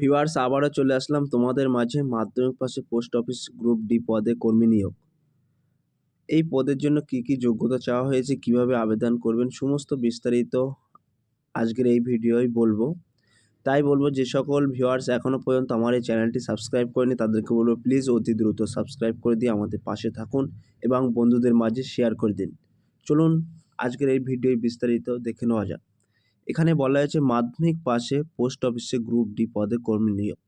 Viewers আবারও চলে আসলাম তোমাদের মাঝে মাধ্যমিক পাশে পোস্ট অফিস গ্রুপ ডি পদে কর্মী নিয়োগ। এই পদের জন্য কি কি যোগ্যতা চাওয়া হয়েছে, কীভাবে আবেদন করবেন, সমস্ত বিস্তারিত আজকের এই ভিডিওই বলব। তাই বলব যে সকল ভিউয়ার্স এখনও পর্যন্ত আমার এই চ্যানেলটি সাবস্ক্রাইব করেনি, তাদেরকে বলব প্লিজ অতি দ্রুত সাবস্ক্রাইব করে দিয়ে আমাদের পাশে থাকুন এবং বন্ধুদের মাঝে শেয়ার করে দিন। চলুন আজকের এই ভিডিওয় বিস্তারিত দেখে নেওয়া যাক। এখানে বলা হয়েছে মাধ্যমিক পাশে পোস্ট অফিসে গ্রুপ ডি পদে কর্মী নিয়োগ।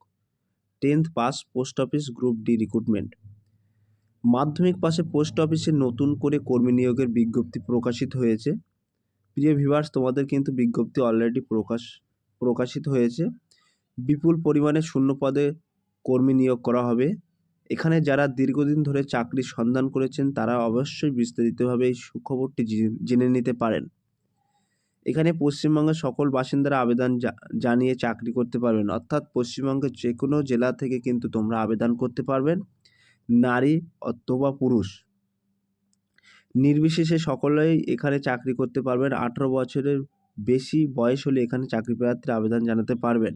Tenth pass post office group D recruitment মাধ্যমিক পাশে পোস্ট অফিসে নতুন করে কর্মী নিয়োগের বিজ্ঞপ্তি প্রকাশিত হয়েছে। প্রিয় ভিভার্স তোমাদের কিন্তু বিজ্ঞপ্তি অলরেডি প্রকাশ, প্রকাশিত হয়েছে। বিপুল পরিমাণে শূন্য পদে কর্মী নিয়োগ করা হবে। এখানে যারা দীর্ঘদিন ধরে চাকরির সন্ধান করেছেন, তারা অবশ্যই বিস্তারিতভাবে এই সুখবরটি জেনে নিতে পারেন। এখানে পশ্চিমবঙ্গের সকল বাসিন্দারা আবেদন জানিয়ে চাকরি করতে পারবেন। অর্থাৎ পশ্চিমবঙ্গের যে কোনো জেলা থেকে কিন্তু তোমরা আবেদন করতে পারবেন। নারী অথবা পুরুষ। নির্বিশেষে সকলেই এখানে চাকরি করতে পারবেন। আঠেরো বছরের বেশি বয়স হলে এখানে চাকরি প্রার্থীরা আবেদন জানাতে পারবেন।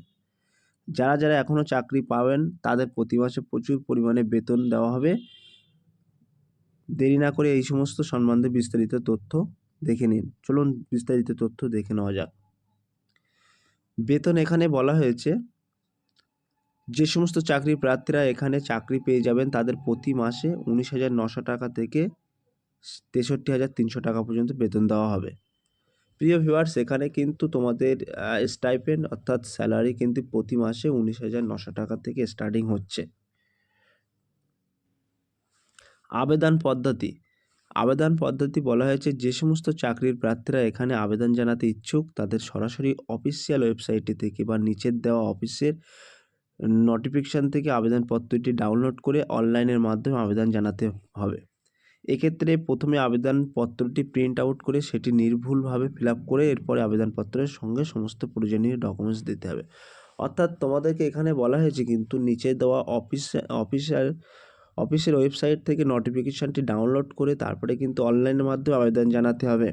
যারা যারা এখনও চাকরি পাবেন, তাদের প্রতি মাসে প্রচুর পরিমাণে বেতন দেওয়া হবে। দেরি না করে এই সমস্ত সম্বন্ধে বিস্তারিত তথ্য দেখে নিন। চলুন বিস্তারিত তথ্য দেখে নেওয়া যাক। বেতন এখানে বলা হয়েছে, যে সমস্ত চাকরি প্রার্থীরা এখানে চাকরি পেয়ে যাবেন, তাদের প্রতি মাসে উনিশ হাজার নশো টাকা থেকে তেষট্টি হাজার তিনশো টাকা পর্যন্ত বেতন দেওয়া হবে। প্রিয় ভিউয়ার্স, এখানে কিন্তু তোমাদের স্টাইপেন্ড অর্থাৎ স্যালারি কিন্তু প্রতি মাসে উনিশ হাজার নশো টাকা থেকে স্টার্টিং হচ্ছে। আবেদন পদ্ধতি আবেদন পদ্ধতি বলা হয়েছে, যে সমস্ত চাকরির প্রার্থীরা এখানে আবেদন জানাতে ইচ্ছুক, তাদের সরাসরি অফিসিয়াল ওয়েবসাইটটি থেকে বা নিচের দেওয়া অফিসের নোটিফিকেশান থেকে আবেদনপত্রটি ডাউনলোড করে অনলাইনের মাধ্যমে আবেদন জানাতে হবে। এক্ষেত্রে প্রথমে আবেদনপত্রটি প্রিন্ট আউট করে সেটি নির্ভুলভাবে ফিল করে এরপরে আবেদনপত্রের সঙ্গে সমস্ত প্রয়োজনীয় ডকুমেন্টস দিতে হবে। অর্থাৎ তোমাদেরকে এখানে বলা হয়েছে, কিন্তু নিচে দেওয়া অফিস, অফিসিয়াল অফিসের ওয়েবসাইট থেকে নোটিফিকেশানটি ডাউনলোড করে তারপরে কিন্তু অনলাইনের মাধ্যমে আবেদন জানাতে হবে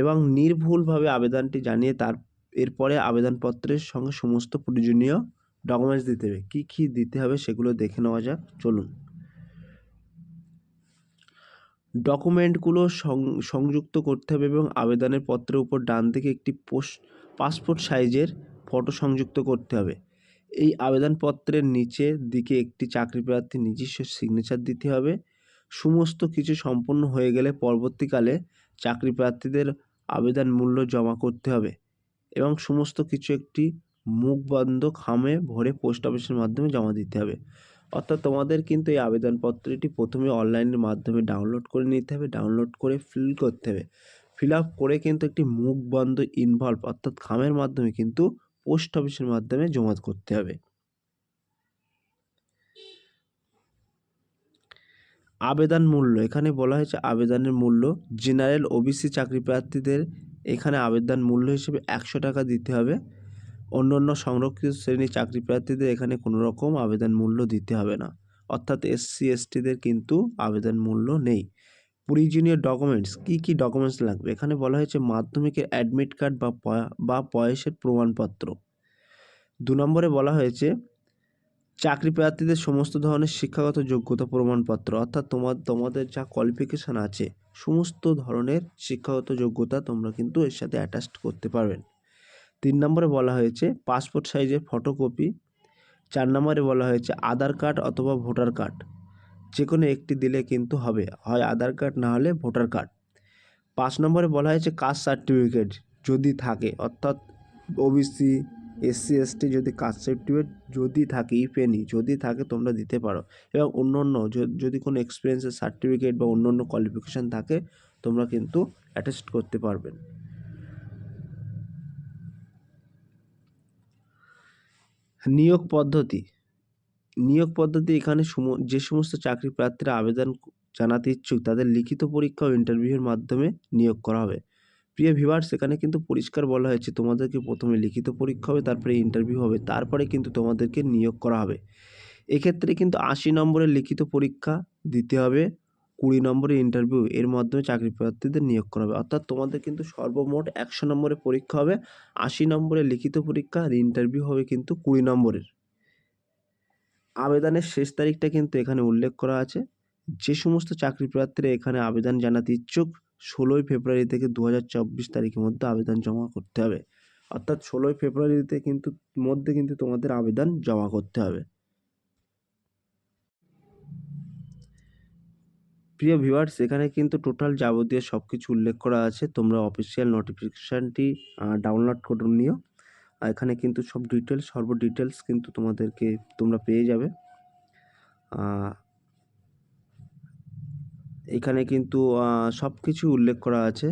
এবং নির্ভুলভাবে আবেদনটি জানিয়ে তার, এরপরে আবেদনপত্রের সঙ্গে সমস্ত প্রয়োজনীয় ডকুমেন্টস দিতে হবে। কী কী দিতে হবে সেগুলো দেখে নেওয়া যাক, চলুন। ডকুমেন্টগুলো সংযুক্ত করতে হবে এবং আবেদনের পত্রের উপর ডান দিকে একটি পোস্ট, পাসপোর্ট সাইজের ফটো সংযুক্ত করতে হবে। এই আবেদনপত্রের নিচের দিকে একটি চাকরি প্রার্থী নিজস্ব সিগনেচার দিতে হবে। সমস্ত কিছু সম্পন্ন হয়ে গেলে পরবর্তীকালে চাকরি প্রার্থীদের আবেদন মূল্য জমা করতে হবে এবং সমস্ত কিছু একটি মুখ বন্ধ খামে ভরে পোস্ট অফিসের মাধ্যমে জমা দিতে হবে। অর্থাৎ তোমাদের কিন্তু এই আবেদনপত্রটি প্রথমে অনলাইনের মাধ্যমে ডাউনলোড করে নিতে হবে ডাউনলোড করে ফিল করতে হবে। ফিল আপ করে কিন্তু একটি মুখ বন্ধ ইনভলভ অর্থাৎ খামের মাধ্যমে কিন্তু পোস্ট অফিসের মাধ্যমে জমা করতে হবে। আবেদন মূল্য, এখানে বলা হয়েছে আবেদনের মূল্য। জেনারেল ওবিসি চাকরি প্রার্থীদের এখানে আবেদন মূল্য হিসেবে একশো টাকা দিতে হবে। অন্য অন্য সংরক্ষিত শ্রেণির চাকরি প্রার্থীদের এখানে কোনো রকম আবেদন মূল্য দিতে হবে না। অর্থাৎ এসসি, এসটিদের কিন্তু আবেদন মূল্য নেই। প্রয়োজনীয় ডকুমেন্টস কী কী ডকুমেন্টস লাগবে? এখানে বলা হয়েছে মাধ্যমিকের অ্যাডমিট কার্ড বা বা বয়সের প্রমাণপত্র। দু নম্বরে বলা হয়েছে, চাকরি প্রার্থীদের সমস্ত ধরনের শিক্ষাগত যোগ্যতা প্রমাণপত্র, অর্থাৎ তোমার তোমাদের যা কোয়ালিফিকেশান আছে, সমস্ত ধরনের শিক্ষাগত যোগ্যতা তোমরা কিন্তু এর সাথে অ্যাটাচড করতে পারবেন তিন নম্বরে বলা হয়েছে পাসপোর্ট সাইজের ফটোকপি চার নম্বরে বলা হয়েছে, আধার কার্ড অথবা ভোটার কার্ড যে কোনো একটি দিলে কিন্তু হবে। হয় আধার কার্ড, না হলে ভোটার কার্ড। পাঁচ নম্বরে বলা হয়েছে কাস্ট সার্টিফিকেট যদি থাকে, অর্থাৎ ওবিসি এসসি এসটি যদি কাস্ট সার্টিফিকেট যদি থাকে ইফ এনি যদি থাকে তোমরা দিতে পারো। এবং অন্য অন্য যদি কোনো এক্সপিরিয়েন্সের সার্টিফিকেট বা অন্য অন্য কোয়ালিফিকেশান থাকে, তোমরা কিন্তু অ্যাটেস্ট করতে পারবেন নিয়োগ পদ্ধতি। নিয়োগ পদ্ধতি এখানে যে সমস্ত চাকরি প্রার্থীরা আবেদন জানাতে ইচ্ছুক, তাদের লিখিত পরীক্ষা ও ইন্টারভিউয়ের মাধ্যমে নিয়োগ করা হবে। প্রিয় ভিভার্স এখানে কিন্তু পরিষ্কার বলা হয়েছে, তোমাদেরকে প্রথমে লিখিত পরীক্ষা হবে, তারপরে ইন্টারভিউ হবে, তারপরে কিন্তু তোমাদেরকে নিয়োগ করা হবে। এক্ষেত্রে কিন্তু আশি নম্বরের লিখিত পরীক্ষা দিতে হবে, কুড়ি নম্বরের ইন্টারভিউ এর মাধ্যমে চাকরি প্রার্থীদের নিয়োগ করা হবে। অর্থাৎ তোমাদের কিন্তু সর্বমোট একশো নম্বরের পরীক্ষা হবে, আশি নম্বরের লিখিত পরীক্ষা, আর ইন্টারভিউ হবে কিন্তু কুড়ি নম্বরের। আবেদনের শেষ তারিখটা কিন্তু এখানে উল্লেখ করা আছে। যে সমস্ত চাকরি প্রার্থীরা এখানে আবেদন জানাতে ইচ্ছুক, ষোলোই ফেব্রুয়ারি থেকে দু হাজার চব্বিশ তারিখের মধ্যে আবেদন জমা করতে হবে। অর্থাৎ ষোলোই ফেব্রুয়ারিতে কিন্তু, মধ্যে কিন্তু তোমাদের আবেদন জমা করতে হবে। প্রিয় ভিউয়ার্স, এখানে কিন্তু টোটাল যাবতীয় সব কিছু উল্লেখ করা আছে। তোমরা অফিসিয়াল নোটিফিকেশানটি ডাউনলোড করে নিও। এখানে কিন্তু সব ডিটেলস সর্ব ডিটেলস কিন্তু তোমাদেরকে তোমরা পেয়ে যাবে। এখানে কিন্তু সব কিছু উল্লেখ করা আছে।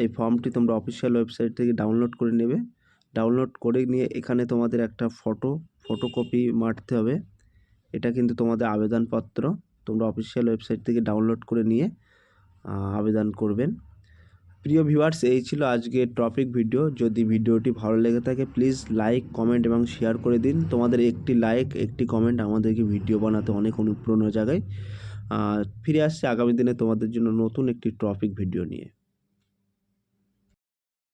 এই ফর্মটি তোমরা অফিসিয়াল ওয়েবসাইট থেকে ডাউনলোড করে নেবে। ডাউনলোড করে নিয়ে এখানে তোমাদের একটা ফটো ফটোকপি মারতে হবে। এটা কিন্তু তোমাদের আবেদনপত্র। তোমরা অফিসিয়াল ওয়েবসাইট থেকে ডাউনলোড করে নিয়ে আবেদন করবেন। প্রিয় ভিউয়ার্স এই ছিল আজকের টপিক ভিডিও যদি ভিডিওটি ভালো লেগে থাকে প্লিজ লাইক কমেন্ট এবং শেয়ার করে দিন। তোমাদের একটি লাইক একটি কমেন্ট আমাদেরকে ভিডিও বানাতে অনেক অনুপ্রেরণা আহ, ফিরে আসছে আগামী দিনে তোমাদের জন্য নতুন একটি টপিক ভিডিও নিয়ে।